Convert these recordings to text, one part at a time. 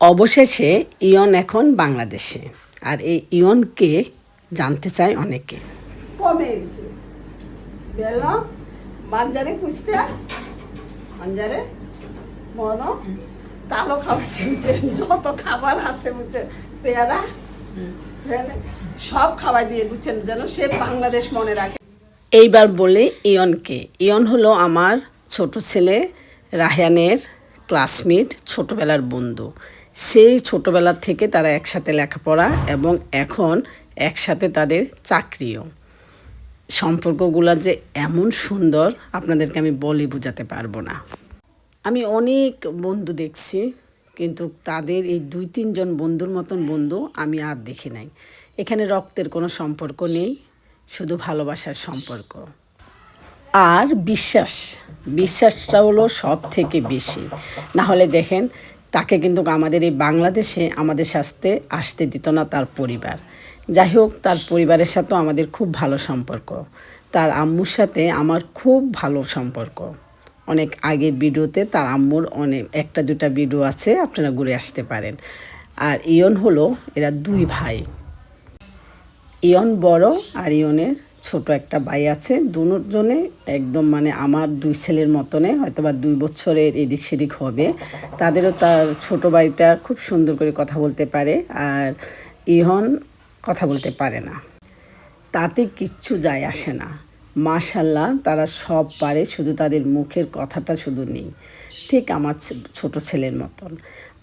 অবশেষে ইয়ন এখন বাংলাদেশে। আর এই ইয়নকে জানতে চায় অনেকে কমে গেল মাঞ্জারে খুঁজতে? মাঞ্জারে মন তালো খাওয়াছে বুঝছেন যত খাবার আছে বুঝছেন পেয়ারা পেয়ারা, সব খাওয়াই দিয়ে বুঝছেন যেন সে বাংলাদেশ মনে রাখে। এইবার বলে ইয়নকে। ইয়ন হলো আমার ছোট ছেলে রাহানের ক্লাসমেট ছোটবেলার বন্ধু। সেই ছোটবেলা থেকে তারা একসাথে লেখাপড়া এবং এখন একসাথে তাদের চাকরিও। সম্পর্কগুলো যে এমন সুন্দর, আপনাদেরকে আমি বলে বোঝাতে পারব না। আমি অনেক বন্ধু দেখছি, কিন্তু তাদের এই দুই, তিনজন বন্ধুর মতন বন্ধু আমি আর দেখি নাই। এখানে রক্তের কোনো সম্পর্ক নেই, শুধু ভালোবাসার সম্পর্ক। আর বিশ্বাস, বিশ্বাসটা হলো সব থেকে বেশি। না হলে দেখেন, তাকে কিন্তু আমাদের এই বাংলাদেশে আমাদের সাথে আসতে দিত না তার পরিবার। যাই হোক, তার পরিবারের সাথেও আমাদের খুব ভালো সম্পর্ক। তার আম্মুর সাথে আমার খুব ভালো সম্পর্ক। অনেক আগের ভিডিওতে তার আম্মুর অনেক, একটা দুটা ভিডিও আছে, আপনারা ঘুরে আসতে পারেন। আর ইয়ন হলো এরা দুই ভাই। ইয়ন বড় আর ইয়নের ছোট একটা ভাই আছে দুজনে একদম মানে আমার দুই ছেলের মতনে হয়তো বা দুই বছরের এদিক সেদিক হবে। তাদেরও তার ছোট ভাইটা খুব সুন্দর করে কথা বলতে পারে আর ইহন কথা বলতে পারে না। তাতে কিচ্ছু যায় আসে না। মাশাল্লাহ, তারা সব পারে, শুধু তাদের মুখের কথাটা শুধু নেই। ঠিক আমার ছোট ছেলের মতন।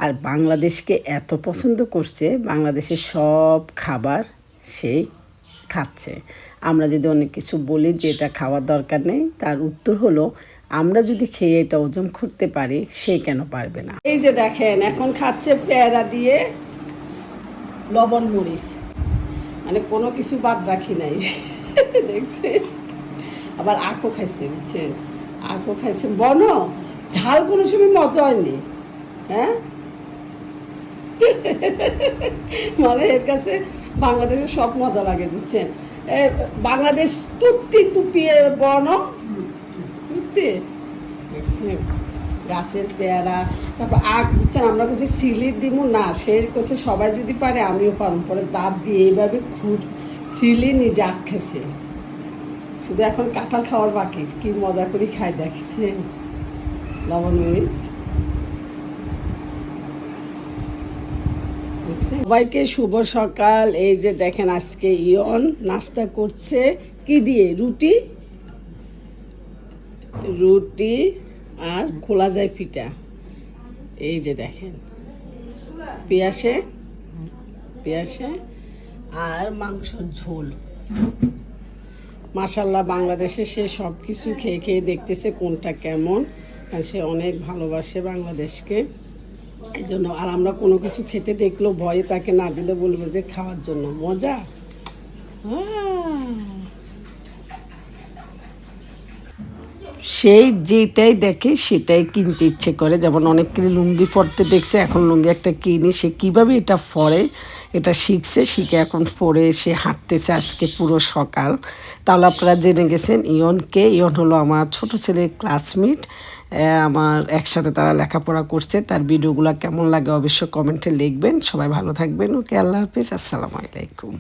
আর বাংলাদেশকে এত পছন্দ করছে, বাংলাদেশের সব খাবার সেই খাচ্ছে। আমরা যদি অনেক কিছু বলি যে এটা খাওয়ার দরকার নেই, তার উত্তর হলো আমরা যদি খেয়ে এটা ওজন করতে পারি, সে কেন পারবে না? এই যে দেখেন, এখন খাচ্ছে পেয়ারা দিয়ে লবণ মরিচ। মানে কোনো কিছু বাদ রাখি নাই। দেখছে? আবার আখও খাইছে, বুঝছেন? আখও খাইছে। বন, ঝাল কোনো সময় মজা হয়নি। হ্যাঁ? মানে এর কাছে বাংলাদেশের সব মজা লাগে বুঝছেন? বাংলাদেশ তুত্তি তুপিয়ে বন তুত্তি? দেখছেন গাছের পেয়ারা তারপর আখ বুঝছেন? আমরা বলছি সিলির দিমু না সে কছে সবাই যদি পারে আমিও পারব। পরে দাঁত দিয়ে এইভাবে খুব সিলি নিজে আখ খেছে শুধু এখন কাঁঠাল খাওয়ার বাকি কি মজা করে খাই দেখছেন? লবণ মরিচ দেখছেন? সবাইকে শুভ সকাল। এই যে দেখেন আজকে ইয়ন নাস্তা করছে। কি দিয়ে? রুটি? রুটি আর খোলা যায় পিঠা। এই যে দেখেন। পেঁয়াসে? পেঁয়াসে? আর মাংস ঝোল। মাশাল্লাহ বাংলাদেশে সে সব কিছু খেয়ে খেয়ে দেখতেছে কোনটা কেমন। সে অনেক ভালোবাসে বাংলাদেশকে। এই জন্য আর আমরা কোনো কিছু খেতে দেখল, ভয়ে তাকে না দিলে বলব যে খাওয়ার জন্য। মজা। সেই যেটাই দেখে সেটাই কিনতে ইচ্ছে করে। যেমন অনেককে লুঙ্গি পরতে দেখছে, এখন লুঙ্গি একটা কিনি, সে কীভাবে এটা পরে? এটা শিখছে, শিখে এখন পরে এসে হাঁটতেছে আজকে পুরো সকাল। তাহলে আপনারা জেনে গেছেন ইয়নকে ইয়ন হলো আমার ছোট ছেলের ক্লাসমেট আমার একসাথে তারা লেখাপড়া করছে। তার ভিডিওগুলো কেমন লাগে অবশ্যই কমেন্টে লিখবেন। সবাই ভালো থাকবেন। ওকে, আল্লাহ হাফিজ। আসসালামু আলাইকুম।